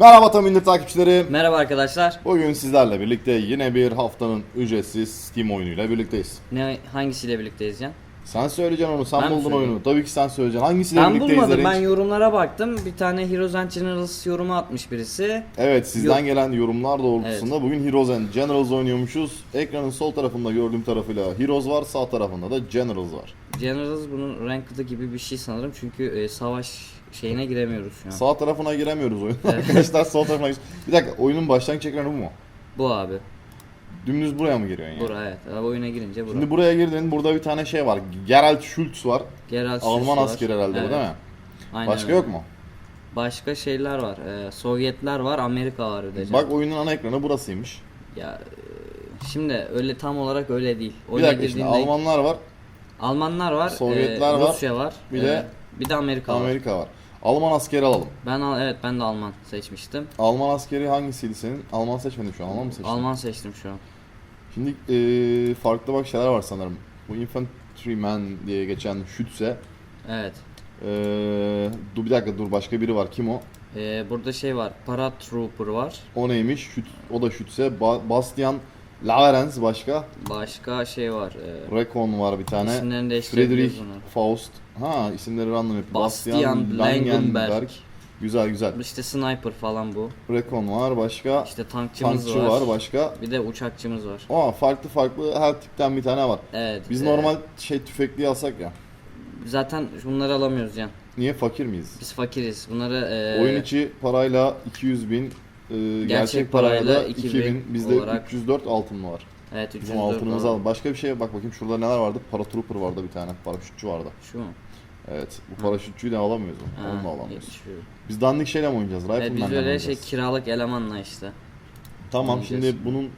Merhaba Tamindir takipçileri. Merhaba arkadaşlar. Bugün sizlerle birlikte yine bir haftanın ücretsiz Steam oyunuyla birlikteyiz. Ne hangisiyle birlikteyiz ya? Sen söyleyeceksin onu, sen Ben mi buldun söyleyeyim? oyunu. Tabii ki sen söyleyeceksin. Hangisiyle Ben birlikteyiz bulmadım. Ben Erinç? yorumlara baktım. Bir tane Heroes and Generals yorumu atmış birisi. Evet, sizden Yok. gelen yorumlar doğrultusunda bugün Heroes and Generals oynuyormuşuz. Ekranın sol tarafında gördüğüm tarafıyla Heroes var, sağ tarafında da Generals var. Generals bunun ranked'ı gibi bir şey sanırım. Çünkü e, savaş şeyine giremiyoruz şu an. Sağ tarafına giremiyoruz oyun. Evet. Arkadaşlar sol tarafına gir- Bir dakika, oyunun başlangıç ekranı bu mu? Bu abi. Dümdüz buraya mı giriyorsun yani? Bura evet. Abi oyuna girince bura. Şimdi buraya girdin, burada bir tane şey var. Geralt Schultz var. Geralt Alman var. askeri herhalde bu Evet, değil mi? aynen Başka öyle. yok mu? Başka şeyler var. E, Sovyetler var, Amerika var bir de. Bak oyunun ana ekranı burasıymış. Ya e, şimdi öyle tam olarak öyle değil. Bir Oyuna dakika şimdi girdiğinde- Almanlar var, Almanlar var, Sovyetler e, var, Rusya var, bir e, de bir de Amerika, var. Amerika var. Alman askeri alalım. Ben al- evet ben de Alman seçmiştim. Alman askeri hangisiydi senin? Alman seçmedin şu an. Alman mı seçtin? Alman seçtim şu an. Şimdi eee, farklı bak şeyler var sanırım. Bu infantryman diye geçen Schütze. Evet. Eee dur bir dakika dur başka biri var. Kim o? Ee, burada şey var. Paratrooper var. O neymiş? Schüt, o da Schütze. Ba- Bastian Laverens başka. Başka şey var. E, Rekon var bir tane. isimlerini Friedrich. Faust. Ha isimleri random yapıyor. Bastian Langenberg. Güzel güzel. İşte sniper falan bu. Rekon var başka. İşte tankçımız Tankçı var. var başka. Bir de uçakçımız var. Aa farklı farklı her tipten bir tane var. Evet. Biz e, normal şey tüfekli alsak ya. Zaten bunları alamıyoruz yani. Niye fakir miyiz? Biz fakiriz. Bunları e, Oyun içi parayla 200 bin, e, gerçek, parayla, parayla 2000, 2000 bizde olarak- 304 altın var. Evet 304 Bizim altınımızı var. al. Başka bir şeye bak bakayım şurada neler vardı? Paratrooper vardı bir tane, paraşütçü vardı. Şu mu? Evet, bu paraşütçüyü de alamıyoruz mu? Ha, Onu da alamıyoruz. şu. Biz dandik şeyle mi oynayacağız? Evet, Rifleman'la biz mı öyle şey kiralık elemanla işte. Tamam oynayacağız. şimdi bunun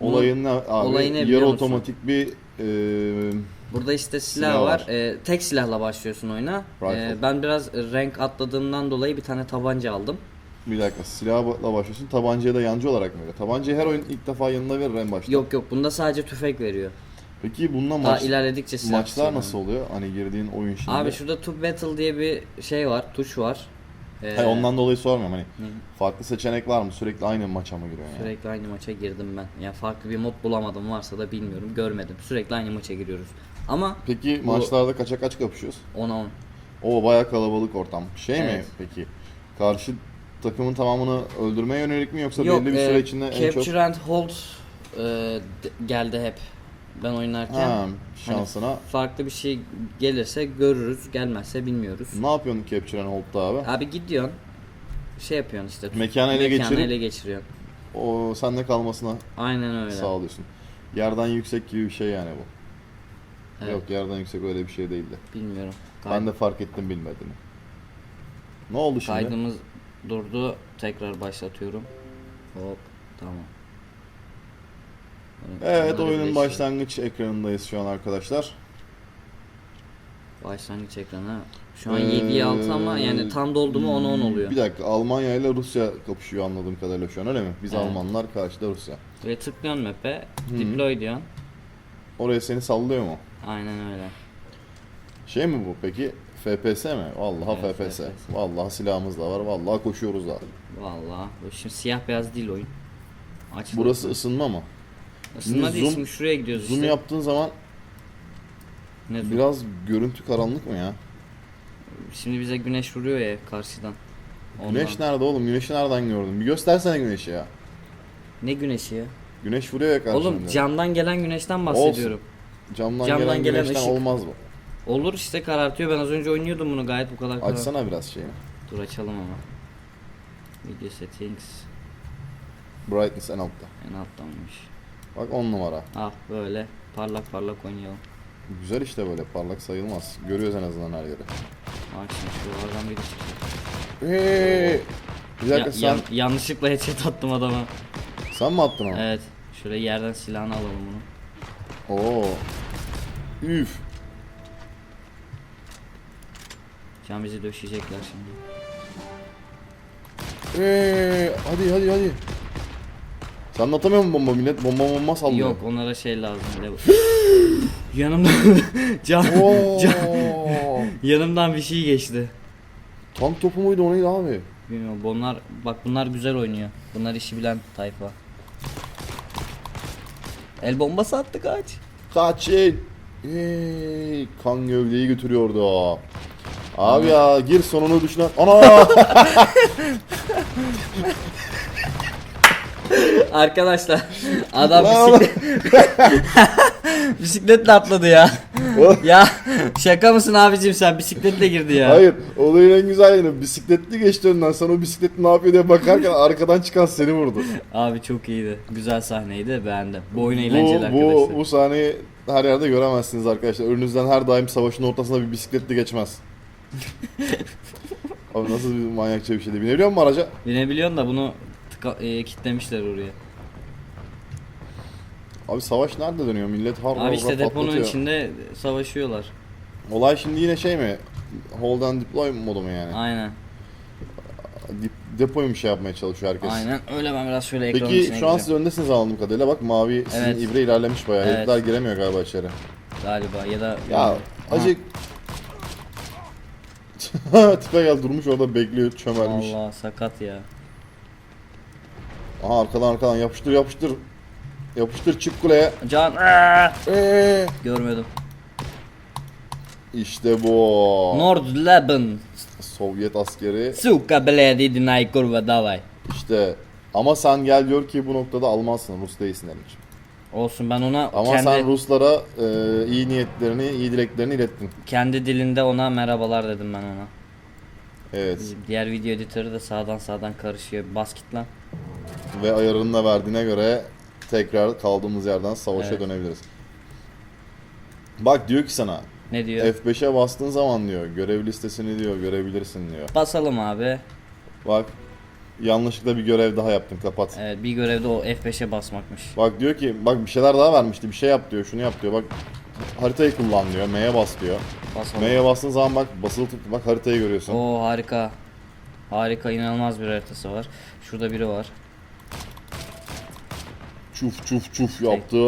Bunun olayı ne abi? olayı ne Yarı otomatik bir e, Burada işte silah, Silah var. var. Ee, tek silahla başlıyorsun oyuna. Rifle. Ee, ben biraz renk atladığımdan dolayı bir tane tabanca aldım. Bir dakika silahla başlıyorsun. Tabancaya da yancı olarak mı veriyor? Tabancayı her oyun ilk defa yanında verir en başta. Yok yok bunda sadece tüfek veriyor. Peki Daha maç, ilerledikçe silah maçlar kısmı. nasıl oluyor? Hani girdiğin oyun şimdi. Abi şurada to battle diye bir şey var, tuş var. Ee, Hayır, ondan dolayı sormuyorum hani. Hı. Farklı seçenek var mı? Sürekli aynı maça mı giriyorsun yani? Sürekli aynı maça girdim ben. Ya farklı bir mod bulamadım varsa da bilmiyorum, görmedim. Sürekli aynı maça giriyoruz. Ama Peki Bu- maçlarda kaça kaç kapışıyoruz? 10'a 10. O bayağı kalabalık ortam. Şey mi Evet. peki? Karşı takımın tamamını öldürmeye yönelik mi yoksa Yok, belli bir e, süre içinde en çok Capture and Hold e, de- geldi hep. Ben oynarken. ha, Hani şansına farklı bir şey gelirse görürüz, gelmezse bilmiyoruz. ne yapıyorsun Capture and Hold'da abi? Abi gidiyorsun. Şey yapıyorsun işte. Mekanı ele mekanı geçirip- ele geçiriyorsun. O sende kalmasına Aynen öyle. sağlıyorsun. Yerden yüksek gibi bir şey yani bu. Evet, Yok yerden yüksek öyle bir şey değildi. Bilmiyorum. Ben de fark ettim bilmediğini. Ne oldu şimdi? Kaydımız durdu. Tekrar başlatıyorum. Hop. Tamam. Bunu- Evet oyunun başlangıç ekranındayız şu an arkadaşlar. Başlangıç ekranı. Şu an Ee, 7'ye 6 ama yani tam doldu mu 10'a 10 oluyor. Bir dakika Almanya ile Rusya kapışıyor anladığım kadarıyla şu an öyle mi? Biz Evet. Almanlar karşıda Rusya. Ve tıklıyorsun map'e. Deploy diyorsun. Oraya seni sallıyor mu? Aynen öyle. Şey mi bu peki? FPS mi? Vallahi Evet, FPS. FPS. Vallahi silahımız da var. Vallahi koşuyoruz da. Vallahi. Bu şimdi siyah beyaz değil oyun. Açılır. Burası ısınma mı? Isınma değil zoom- şimdi şuraya gidiyoruz Zoom işte. yaptığın zaman Ne zoom? biraz görüntü karanlık mı ya? Şimdi bize güneş vuruyor ya karşıdan. Ondan. Güneş nerede oğlum? Güneşi nereden gördün? Bir göstersene güneşi ya. Ne güneşi ya? Güneş vuruyor ya karşımda. Oğlum camdan gelen güneşten bahsediyorum. Camdan, camdan gelen, gelen güneşten ışık. olmaz bu. Olur işte karartıyor. Ben az önce oynuyordum bunu gayet bu kadar karar. Açsana biraz şeyini. Dur açalım ama. Video settings Brightness en altta. en alttanmış. Bak 10 numara. Ah böyle parlak parlak oynayalım. Güzel işte böyle parlak sayılmaz. Görüyoruz en azından her yeri. Bak şimdi şuralardan biri çıktı. Eee! Bir dakika Ya- sen, yan- yanlışlıkla headshot attım adama. sen mi attın onu? Evet. Şöyle yerden silahını alalım bunu. Oo. Üf. Şu an bizi döşeyecekler şimdi. Eee! Hadi hadi hadi. Sen de atamıyor musun bomba millet? Bomba bomba sallıyor. Yok onlara şey lazım. Yanımdan can, Oo. can- yanımdan bir şey geçti. Tank topu muydu o neydi abi? Bilmiyorum bunlar bak bunlar güzel oynuyor. Bunlar işi bilen tayfa. El bombası attı kaç. Kaçın. Hey, kan gövdeyi götürüyordu. Abi ya gir sonunu düşünen. Ana! Arkadaşlar adam bisiklet bisikletle atladı ya. ya şaka mısın abicim sen bisikletle girdi ya. Hayır, olayın en güzel yanı bisikletli geçti önden. Sen o bisiklet ne yapıyor diye bakarken arkadan çıkan seni vurdu. Abi çok iyiydi. Güzel sahneydi beğendim. Bu oyun Bu, eğlenceli arkadaşlar. bu, bu sahneyi her yerde göremezsiniz arkadaşlar. Önünüzden her daim savaşın ortasında bir bisikletli geçmez. Abi nasıl bir manyakça bir şeydi. Binebiliyor musun araca? Binebiliyorsun da bunu tıka, e, kitlemişler oraya. Abi savaş nerede dönüyor? Millet har har Abi işte deponun patlatıyor. içinde savaşıyorlar. Olay şimdi yine şey mi? Hold and deploy modu mu yani? Aynen. Dip- depoyu mu şey yapmaya çalışıyor herkes? Aynen. Öyle ben biraz şöyle ekranın Peki içine şu an gireceğim. siz öndesiniz anladığım kadarıyla. Bak mavi sizin Evet. ibre ilerlemiş bayağı. Evet. Herifler giremiyor galiba içeri. Galiba ya da Ya Aha. acık... Tipe gel durmuş orada bekliyor çömelmiş. Allah sakat ya. Aha arkadan arkadan yapıştır yapıştır. Yapıştır çık kuleye. Can Aa! Ee, görmedim. işte bu. Nordleben. Sovyet askeri. Suka bledi dinay kurva davay. İşte ama sen gel diyor ki bu noktada Almansın, Rus değilsin Ali'ciğim. Olsun ben ona Ama kendi sen Ruslara e, iyi niyetlerini, iyi dileklerini ilettin. kendi dilinde ona merhabalar dedim ben ona. Evet. Diğer video editörü de sağdan sağdan karışıyor. Bas git lan. Ve ayarını da verdiğine göre tekrar kaldığımız yerden savaşa Evet. dönebiliriz. Bak diyor ki sana Ne diyor? F5'e bastığın zaman diyor görev listesini diyor görebilirsin diyor. Basalım abi. Bak yanlışlıkla bir görev daha yaptın kapat. Evet bir görevde o F5'e basmakmış. Bak diyor ki bak bir şeyler daha vermişti bir şey yap diyor şunu yap diyor bak haritayı kullan diyor M'ye bas diyor. Basalım. M'ye bastığın zaman bak basılı tut bak haritayı görüyorsun. Oo harika. Harika inanılmaz bir haritası var. Şurada biri var. Çuf çuf çuf yaptı.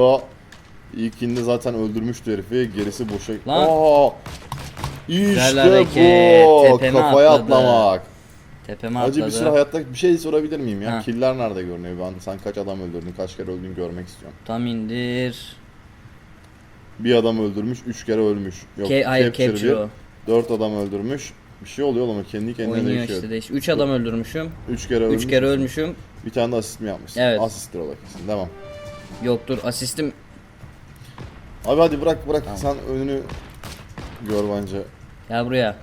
İlkinde zaten öldürmüştü herifi gerisi boşa. Lan. Aa! İşte bu tepeme kafaya atladı. atlamak. Tepeme Acı bir atladı. süre hayatta bir şey sorabilir miyim ya? Ha. Killer nerede görünüyor? Ben sen kaç adam öldürdün, kaç kere öldüğünü görmek istiyorum. Tam indir. Bir adam öldürmüş, üç kere ölmüş. Yok, Ke- hayır capture capture o. dört adam öldürmüş. Bir şey oluyor oğlum kendi kendine Oynuyor değişiyor. işte değiş. 3 adam öldürmüşüm. Üç kere ölmüş. 3 kere ölmüşüm. Bir tane de asist mi yapmışsın? Evet. Asisttir o da kesin. Devam. Yoktur asistim. Abi hadi bırak bırak Tamam. sen önünü gör bence. Gel buraya.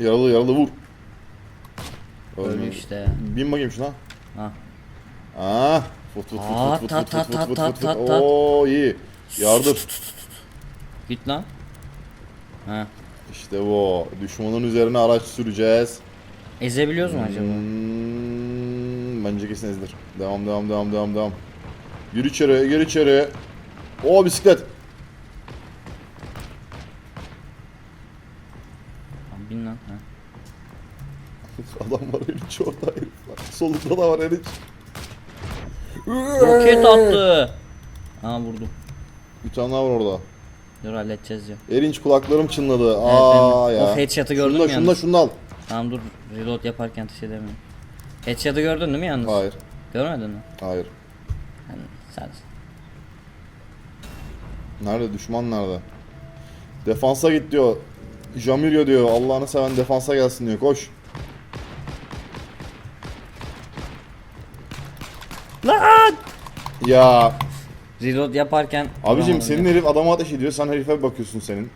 Yaralı yaralı vur. Ölmüyor. işte. Bin bakayım şuna. Ha. Aa, fut fut fut Aa, fut fut tat, fut tat, fut tat, fut tat, fut tat, fut. tat. Oo iyi. Yardır. Git lan. Ha. İşte bu. Düşmanın üzerine araç süreceğiz. Ezebiliyoruz mu acaba? Hmm, bence kesin ezilir. Devam devam devam devam devam. Gir içeri gir içeri. O bisiklet. Tamam, Bin lan. Ha. Adam var Eriç orada herif var. Solunda da var Eriç. Roket attı. Ha vurdum. Bir tane daha var orada. Dur halledeceğiz ya. Erinç kulaklarım çınladı. Evet, Aa benim- ya. Of headshot'ı gördün şunu mü şunu da yalnız? şunu da al. Tamam dur reload yaparken ateş edemiyorum. Headshot'ı gördün değil mi yalnız? Hayır. Görmedin mi? Hayır. Yani sen Nerede düşman nerede? Defansa git diyor. Jamirio diyor. Allah'ını seven defansa gelsin diyor. Koş. Lan! Ya Reload yaparken abicim vuramadım senin ya. herif adama ateş ediyor. Sen herife bakıyorsun senin.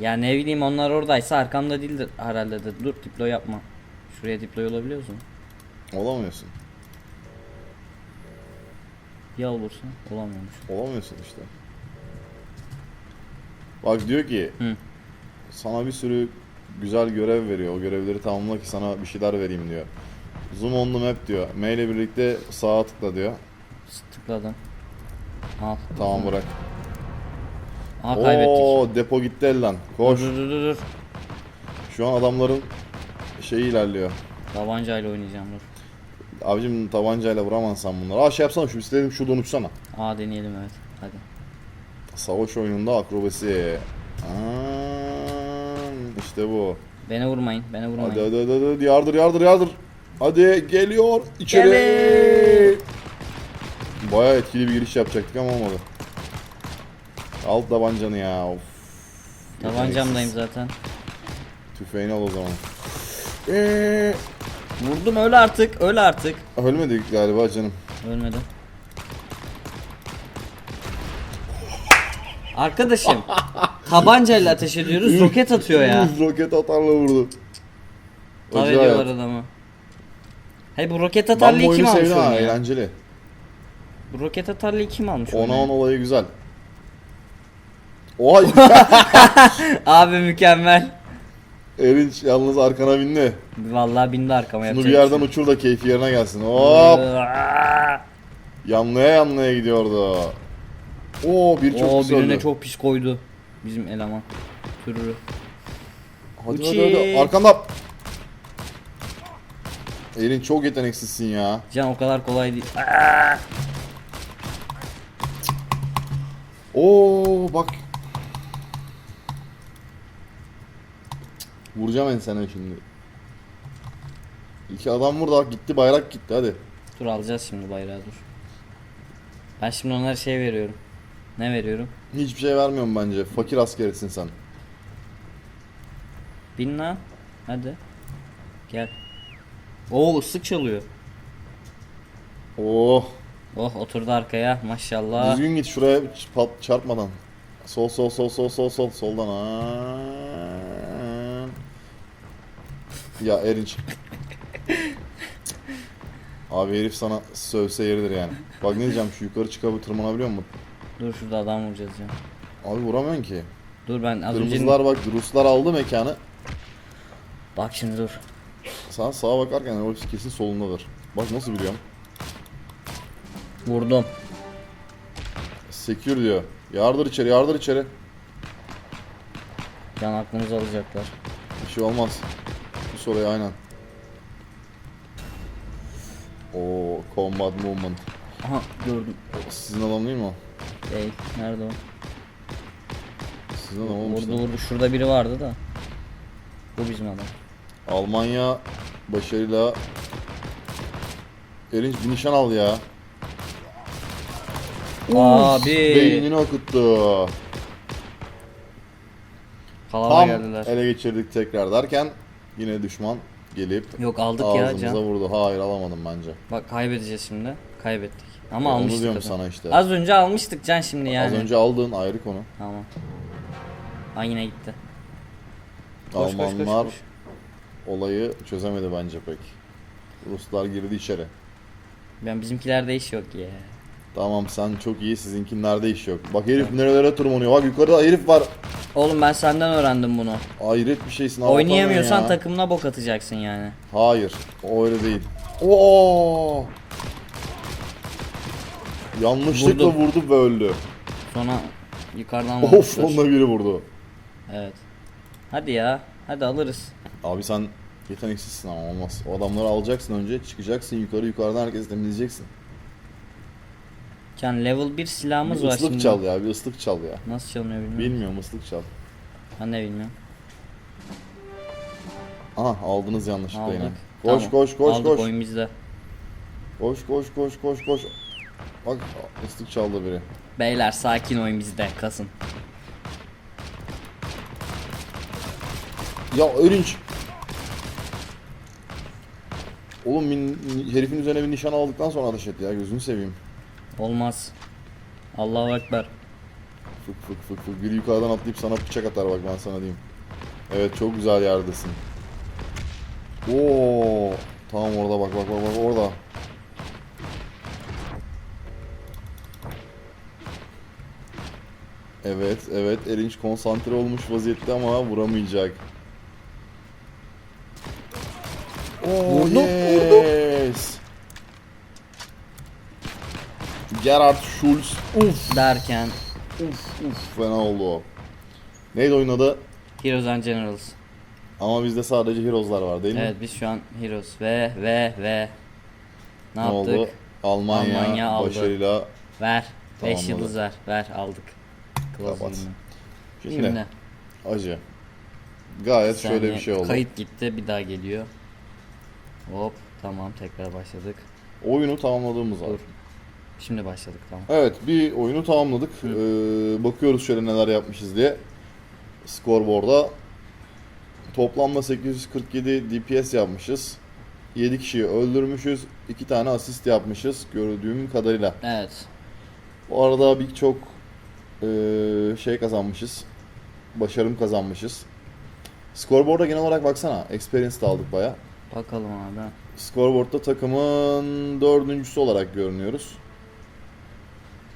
Ya ne bileyim onlar oradaysa arkamda değildir herhalde de. Dur deploy yapma. Şuraya deploy olabiliyorsun. Olamıyorsun. Ya olursa olamıyormuş. Olamıyorsun işte. Bak diyor ki Hı. sana bir sürü güzel görev veriyor. O görevleri tamamla ki sana bir şeyler vereyim diyor. Zoom on the map diyor. M ile birlikte sağa tıkla diyor. Tıkladım. Al. Tamam bırak. Aa kaybettik. Oo depo gitti elden. Koş. Dur dur dur dur. Şu an adamların şeyi ilerliyor. Tabancayla oynayacağım dur. Abicim tabancayla vuramazsan bunları. Aa şey yapsana şu istedim şuradan uçsana. Aa deneyelim evet. Hadi. Savaş oyununda akrobasi. Aa, işte bu. Beni vurmayın. Beni vurmayın. Hadi hadi hadi, hadi yardır yardır yardır. Hadi geliyor içeri. Gelin. Baya etkili bir giriş yapacaktık ama olmadı. Al tabancanı ya. Of. Tabancamdayım zaten. Tüfeğini al o zaman. Eee, Vurdum öl artık. Öl artık. ölmedik galiba canım. Ölmedim. Arkadaşım tabancayla ateş ediyoruz roket atıyor ya. Roket atarla vurdu. Tav ediyorlar adamı. Hey bu roket Ben bu atarlıyı kim oyunu almış sevdim ha oyunu ya? eğlenceli. Bu roket atarlıyı kim almış 10'a oyunu? 10 olayı güzel. Oha Abi mükemmel. Erinç yalnız arkana bindi. Vallahi bindi arkama Şunu yapacak bir yerden şey uçur da keyfi yerine gelsin. Hop! Yanlaya yanlaya gidiyordu. Oo bir çok Oo güzel. birine oldu. çok pis koydu. Bizim eleman. Sürürü. Hadi hadi hadi arkanda. Erinç çok yeteneksizsin ya. Can o kadar kolay değil. Aa! Oo bak. Vuracağım ensene şimdi. İki adam burada gitti bayrak gitti hadi. Dur alacağız şimdi bayrağı dur. Ben şimdi onlara şey veriyorum. Ne veriyorum? Hiçbir şey vermiyorum bence. Fakir askerisin sen. Bin lan. Hadi. Gel. Oo ıslık çalıyor. Oh. Oh oturdu arkaya maşallah. Düzgün git şuraya pat çarpmadan. Sol sol sol sol sol sol soldan. Aa. Ya Erinç. Abi herif sana sövse yeridir yani. Bak ne diyeceğim şu yukarı çıkabilip tırmanabiliyor mu? Dur şurada adam vuracağız ya. Abi vuramıyorsun ki. Dur ben az önce... Kırmızılar bak Ruslar aldı mekanı. Bak şimdi dur. Sen sağa bakarken o kesin solundadır. Bak nasıl biliyorum. Vurdum. Secure diyor. Yardır içeri yardır içeri. Can aklımızı alacaklar. Bir şey olmaz. Bu soruya aynen. O combat movement. Aha gördüm. Sizin adam değil mi o? Değil. Nerede o? Sizin adam olmuş. Vurdu vurdu. Şurada biri vardı da. Bu bizim adam. Almanya başarıyla Erinç bir nişan aldı ya. Abi. Beynini okuttu. Kalaba Tam geldiler. ele geçirdik tekrar derken yine düşman gelip Yok aldık ya ağzımıza Can. vurdu. Hayır alamadım bence. Bak kaybedeceğiz şimdi. Kaybettik. Ama Onu almıştık. diyorum zaten. sana işte. Az önce almıştık Can şimdi yani. Az önce aldığın ayrı konu. Tamam. Ha yine gitti. Koş, koş, koş, Almanlar koş. olayı çözemedi bence pek. Ruslar girdi içeri. Ben bizimkilerde iş yok ya. Tamam sen çok iyi sizinkinlerde iş yok. Bak herif nerelere tırmanıyor. Bak yukarıda herif var. Oğlum ben senden öğrendim bunu. Hayret bir şeysin. Oynayamıyorsan ya. takımına bok atacaksın yani. Hayır. O öyle değil. Oo! Yanlışlıkla Vurdum. vurdu ve öldü. Sonra yukarıdan Of vurmuşlar. onunla biri vurdu. Evet. Hadi ya. Hadi alırız. Abi sen yeteneksizsin ama olmaz. O adamları alacaksın önce çıkacaksın yukarı yukarıdan herkesi temizleyeceksin. Can level 1 silahımız Bir var ıslık şimdi. çal ya bir ıslık çal ya. Nasıl çalınıyor bilmiyorum. Bilmiyorum ıslık çal. Ben de bilmiyorum. Aha aldınız yanlışlıkla Aldık. yine. Koş Tamam. koş koş Aldık koş. oyun bizde. Koş koş koş koş koş. Bak ıslık çaldı biri. Beyler sakin oyun bizde kasın. Ya Erinç. Oğlum min- herifin üzerine bir nişan aldıktan sonra ateş et ya gözünü seveyim. Olmaz. Allahu Ekber. Fık fık fık fık. Biri yukarıdan atlayıp sana bıçak atar bak ben sana diyeyim. Evet çok güzel yerdesin. Oo, tamam orada bak bak bak bak orada. Evet evet Erinç konsantre olmuş vaziyette ama vuramayacak. Oo Vurdum, yes. Gerard Schulz. Uf Derken uf uf fena oldu o. Neydi oyunun adı? Heroes and Generals. Ama bizde sadece Heroes'lar var değil mi? Evet biz şu an Heroes ve ve ve ne, Ne yaptık? oldu? Almanya, Almanya aldı. başarıyla. Ver. 5 Tamamladı. yıldız ver. Ver aldık. Kapat. Şimdi, Şimdi acı. Gayet Saniye, şöyle bir şey oldu. Kayıt gitti bir daha geliyor. Hop tamam tekrar başladık. Oyunu tamamladığımız. Dur. Şimdi başladık tamam. Evet bir oyunu tamamladık. Ee, bakıyoruz şöyle neler yapmışız diye. Scoreboard'a toplamda 847 DPS yapmışız. 7 kişiyi öldürmüşüz. 2 tane asist yapmışız gördüğüm kadarıyla. Evet. Bu arada birçok e, şey kazanmışız. Başarım kazanmışız. Scoreboard'a genel olarak baksana. Experience de aldık baya. Bakalım abi. Scoreboard'da takımın dördüncüsü olarak görünüyoruz.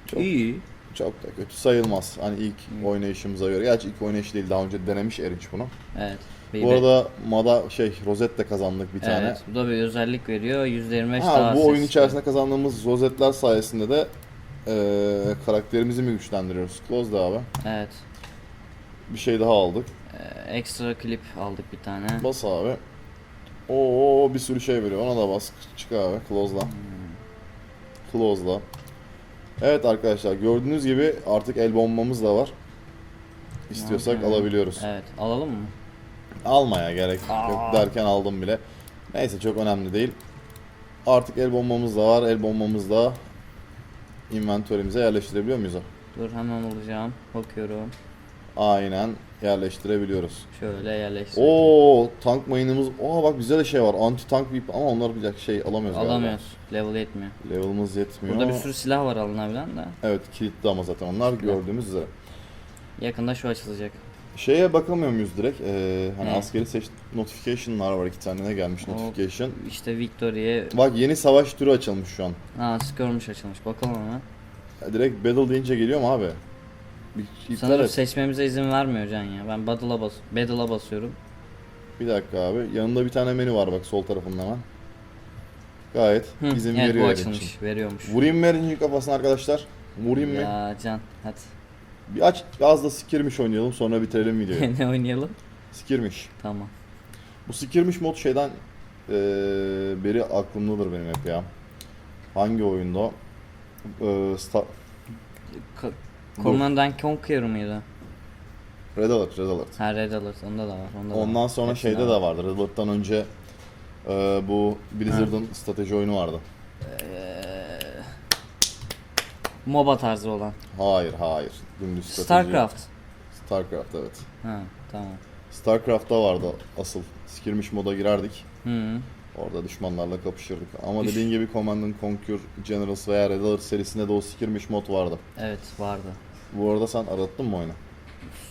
Çok İyi. Çok da kötü sayılmaz. Hani ilk oynayışımıza göre. Gerçi ilk oynayış değil. Daha önce denemiş Erinç bunu. Evet. Bu arada Mada şey Rozet de kazandık bir tane. Evet, bu da bir özellik veriyor. %25 Ha, daha bu oyun ses- içerisinde kazandığımız rozetler sayesinde de eee, karakterimizi mi güçlendiriyoruz? Close da abi. Evet. Bir şey daha aldık. Ee, ekstra klip aldık bir tane. Bas abi. Oo bir sürü şey veriyor. Ona da bas. Çık abi. Close'la. Close'la. Evet arkadaşlar gördüğünüz gibi artık el bombamız da var. İstiyorsak Yani- alabiliyoruz. Evet, alalım mı? Almaya gerek Aa. yok derken aldım bile. Neyse çok önemli değil. Artık el bombamız da var. El bombamız da inventörümüze yerleştirebiliyor muyuz? Dur hemen alacağım. Bakıyorum. Aynen yerleştirebiliyoruz. Şöyle yerleştir. Oo tank mayınımız. Oo bak güzel şey var. Anti tank bir ama onlar bir şey alamıyoruz galiba. Alamıyoruz. Level yetmiyor. Level'ımız yetmiyor. Burada bir sürü silah var alınabilen de. Evet kilitli ama zaten onlar gördüğümüz üzere. Yakında şu açılacak. Şeye bakamıyor muyuz direkt? Ee, hani Ne? askeri seç notification'lar var iki tane ne gelmiş O- notification. İşte Victory'ye... Bak yeni savaş türü açılmış şu an. Aa skirmish açılmış. Bakalım hemen. Direkt battle deyince geliyor mu abi? Bir, iptal Sanırım seçmemize izin vermiyor Can ya. Ben battle'a bas battle'a basıyorum. Bir dakika abi. Yanında bir tane menü var bak sol tarafında hemen. Gayet Hı, izin evet veriyor bu Erinç'in. açılmış. Veriyormuş. Vurayım mı Erinç'in kafasına arkadaşlar? Vurayım mı? Ya Can hadi. Bir aç, az da skirmiş oynayalım sonra bitirelim videoyu. ne oynayalım? skirmiş. Tamam. Bu skirmiş mod şeyden eee beri aklımdadır benim hep ya. Hangi oyunda? o? Eee, Star- Ka- Command and Conquer mıydı? Red Alert, Red Alert. Ha Red Alert onda da var. Onda da Ondan var. sonra Hepsinde şeyde var. de vardı. Red Alert'tan önce eee, bu Blizzard'ın strateji oyunu vardı. Ee, MOBA tarzı olan. Hayır, hayır. Dümdüz strateji. StarCraft. Starcraft evet. Ha tamam. Starcraft'ta vardı asıl. Skirmiş moda girerdik. Hı. Orada düşmanlarla kapışırdık. Ama Düş- dediğin gibi Command and Conquer Generals veya Red Alert serisinde de o skirmiş mod vardı. Evet vardı. Bu arada sen arattın mı oyunu?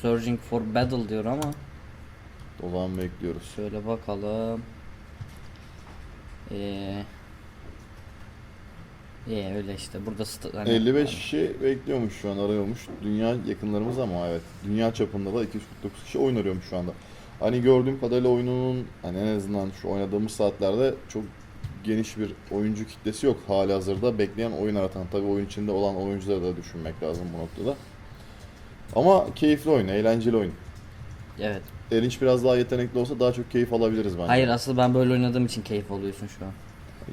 Surging for Battle diyor ama O zaman bekliyoruz. şöyle bakalım. Ee, İyi öyle işte. Burada hani- 55 kişi bekliyormuş şu an arıyormuş. Dünya yakınlarımız ama evet. Dünya çapında da 249 kişi oyun arıyormuş şu anda. Hani gördüğüm kadarıyla oyunun hani en azından şu oynadığımız saatlerde çok geniş bir oyuncu kitlesi yok hali hazırda. Bekleyen oyun aratan. Tabii oyun içinde olan oyuncuları da düşünmek lazım bu noktada. Ama keyifli oyun, eğlenceli oyun. Evet. Erinç biraz daha yetenekli olsa daha çok keyif alabiliriz bence. Hayır asıl ben böyle oynadığım için keyif alıyorsun şu an.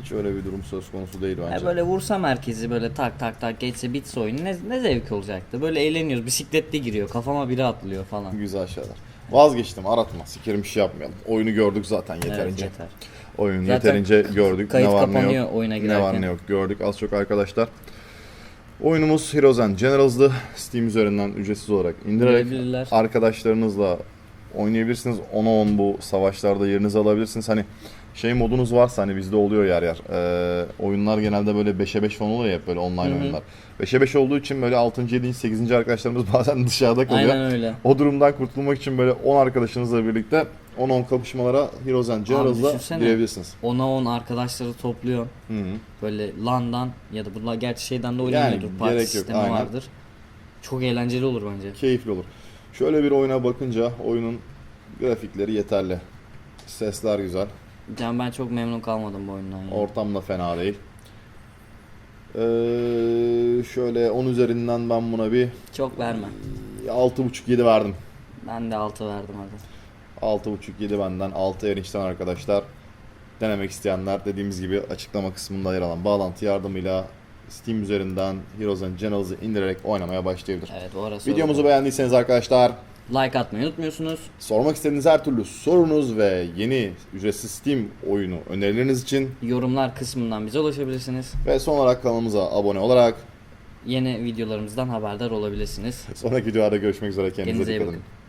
Hiç öyle bir durum söz konusu değil bence. Ya böyle vursam herkesi böyle tak tak tak geçse bitse oyunu ne, ne zevk olacaktı. Böyle eğleniyoruz. Bisikletli giriyor. Kafama biri atlıyor falan. Güzel şeyler. Vazgeçtim aratma. Sikerim bir şey yapmayalım. Oyunu gördük zaten Evet, yeterince. yeter. Oyunu Zaten yeterince gördük. kayıt ne var ne kapanıyor yok. oyuna Ne var girerken. ne yok gördük az çok arkadaşlar. Oyunumuz Heroes and Generals'dı. Steam üzerinden ücretsiz olarak indirerek arkadaşlarınızla oynayabilirsiniz. 10'a 10 bu savaşlarda yerinizi alabilirsiniz. Hani şey modunuz varsa hani bizde oluyor yer yer. Ee, oyunlar genelde böyle 5'e 5 falan oluyor ya hep böyle online Hı hı. oyunlar. 5'e 5 olduğu için böyle 6. 7. 8. arkadaşlarımız bazen dışarıda kalıyor. Aynen öyle. O durumdan kurtulmak için böyle 10 arkadaşınızla birlikte 10-10 kapışmalara Heroes and Generals'la girebilirsiniz. Ona on arkadaşları topluyor. Hı hı. Böyle LAN'dan ya da bunlar gerçi şeyden de Yani oynanıyordur. Parti sistemi aynen. vardır. Çok eğlenceli olur bence. Keyifli olur. Şöyle bir oyuna bakınca oyunun grafikleri yeterli. Sesler güzel. Can ben çok memnun kalmadım bu oyundan. ya. Ortam da fena değil. Ee, şöyle 10 üzerinden ben buna bir Çok verme. 6.5-7 verdim. Ben de 6 verdim hadi. 6.5-7 benden 6 erinçten arkadaşlar. Denemek isteyenler dediğimiz gibi açıklama kısmında yer alan bağlantı yardımıyla Steam üzerinden Heroes and Generals'ı indirerek oynamaya başlayabilir. Evet o arası. Videomuzu beğendiyseniz arkadaşlar Like atmayı unutmuyorsunuz. Sormak istediğiniz her türlü sorunuz ve yeni ücretsiz Steam oyunu önerileriniz için Yorumlar kısmından bize ulaşabilirsiniz. ve son olarak kanalımıza abone olarak Yeni videolarımızdan haberdar olabilirsiniz. sonraki videolarda görüşmek üzere. Kendinize, Kendinize iyi dikkat edin. bakın.